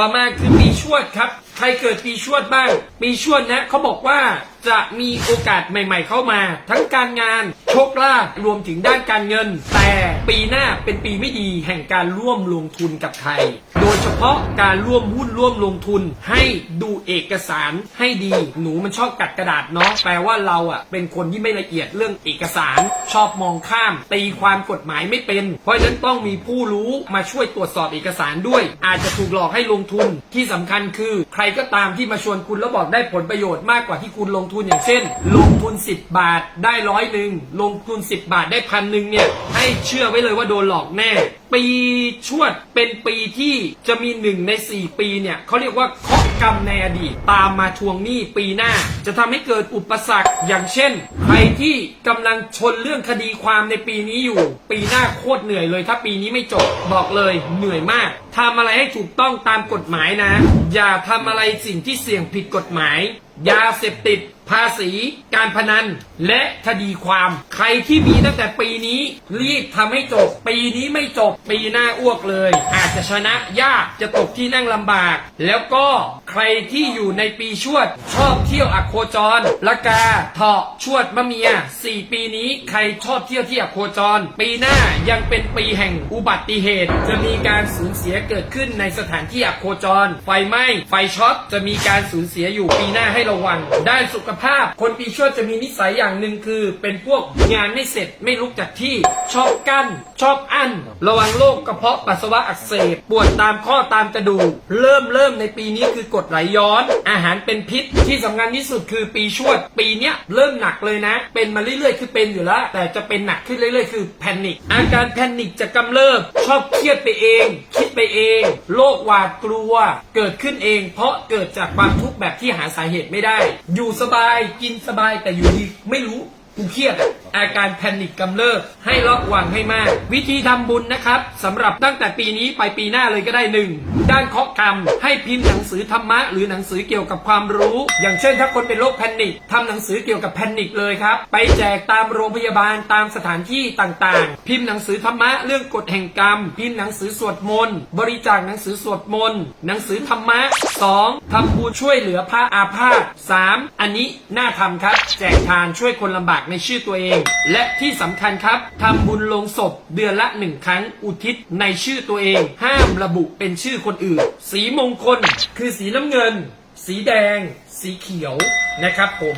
ต่อมาคือปีชวดครับ ใครเกิดปีชวดบ้าง ปีชวดนะเขาบอกว่าจะมีโอกาสใหม่ๆเข้ามา ทั้งการงานโชคลาภรวมถึงด้านการเงิน แต่ปีหน้าเป็นปีไม่ดีแห่งการร่วมลงทุนกับใคร โดยเฉพาะการร่วมหุ้นร่วมลงทุน ให้ดูเอกสารให้ดี หนูมันชอบกัดกระดาษเนาะแปลว่าเราอะเป็นคนที่ไม่ละเอียดเรื่องเอกสาร ชอบมองข้าม ตีความกฎหมายไม่เป็น เพราะฉะนั้นต้องมีผู้รู้มาช่วยตรวจสอบเอกสารด้วย อาจจะถูกหลอกให้ลงทุนที่สำคัญคือ ใครก็ตามที่มาชวนคุณแล้วบอกได้ผลประโยชน์มากกว่าที่คุณลงทุนอย่างเช่น ลงทุน 10 บาทได้ร้อยหนึ่งลงทุน 10 บาทได้พันหนึ่งเนี่ยให้เชื่อไว้เลยว่าโดนหลอกแน่ ปีชวดเป็นปีที่จะมีหนึ่งใน 4 ปีเนี่ยเขาเรียกว่าเคาะกรรมในอดีตตามมาทวงหนี้ปีหน้า จะทำให้เกิดอุปสรรคอย่างเช่นใครที่กำลังชนเรื่องคดีความในปีนี้อยู่ ปีหน้าโคตรเหนื่อยเลย ถ้าปีนี้ไม่จบบอกเลยเหนื่อยมากทำอะไรให้ถูกต้องตามกฎหมายนะ อย่าทำอะไรสิ่งที่เสี่ยงผิดกฎหมาย ยาเสพติด ภาษี การพนัน และคดีความ ใครที่มีตั้งแต่ปีนี้รีบทำให้จบ ปีนี้ไม่จบ ปีหน้าอ้วกเลย อาจจะชนะยากจะตกที่นั่งลำบาก แล้วก็ใครที่อยู่ในปีชวด ชอบเที่ยวอโคจรละกาเถาะชวดมะเมียสี่ปีนี้ใครชอบเที่ยวที่อโคจร ปีหน้ายังเป็นปีแห่งอุบัติเหตุ จะมีการสูญเสียเกิดขึ้นในสถานที่อโคจร ไฟไหม้ไฟช็อตจะมีการสูญเสียอยู่ปีหน้าให้ระวัง ด้านสุขภาพ คนปีชวดจะมีนิสัยอย่างหนึ่งคือ เป็นพวกงานไม่เสร็จไม่ลุกจากที่ ชอบกั้น ชอบอั้น ระวังโรคกระเพาะปัสสาวะอักเสบ ปวดตามข้อตามกระดูก เริ่มเริ่มในปีนี้คือกดไหลย้อน อาหารเป็นพิษ ที่สำคัญที่สุดคือปีชวด ปีเนี้ยเริ่มหนักเลยนะ เป็นมาเรื่อยๆคือเป็นอยู่แล้ว แต่จะเป็นหนักขึ้นเรื่อยๆ คือแพนิค อาการแพนิคจะกำเริบ ชอบเครียดไปเอง คิดไปเอง โรคหวาดกลัว เกิดขึ้นเอง เพราะเกิดจากความทุกข์แบบที่หาสาเหตุไม่ได้ อยู่สบายกินสบายแต่อยู่ดีไม่รู้กูเครียดอะ อาการแพนิคกำเริบให้ระวังให้มาก วิธีทำบุญนะครับสำหรับตั้งแต่ปีนี้ไปปีหน้าเลยก็ได้หนึ่งด้านเคาะกรรม ให้พิมพ์หนังสือธรรมะ หรือหนังสือเกี่ยวกับความรู้ อย่างเช่น ถ้าคนเป็นโรคแพนิคทำหนังสือเกี่ยวกับแพนิคเลยครับ ไปแจกตามโรงพยาบาลตามสถานที่ต่างๆ พิมพ์หนังสือธรรมะเรื่องกฎแห่งกรรม พิมพ์หนังสือสวดมนต์บริจาคหนังสือสวดมนต์หนังสือธรรมะ 2. ทำบุญช่วยเหลือพระอาพาธ 3. อันนี้น่าทำครับ แจกทานช่วยคนลำบากในชื่อตัวเองและที่สำคัญครับทำบุญลงศพเดือนละหนึ่งครั้งอุทิศในชื่อตัวเอง ห้ามระบุเป็นชื่อคนอื่น สีมงคล คือสีน้ำเงิน สีแดง สีเขียวนะครับผม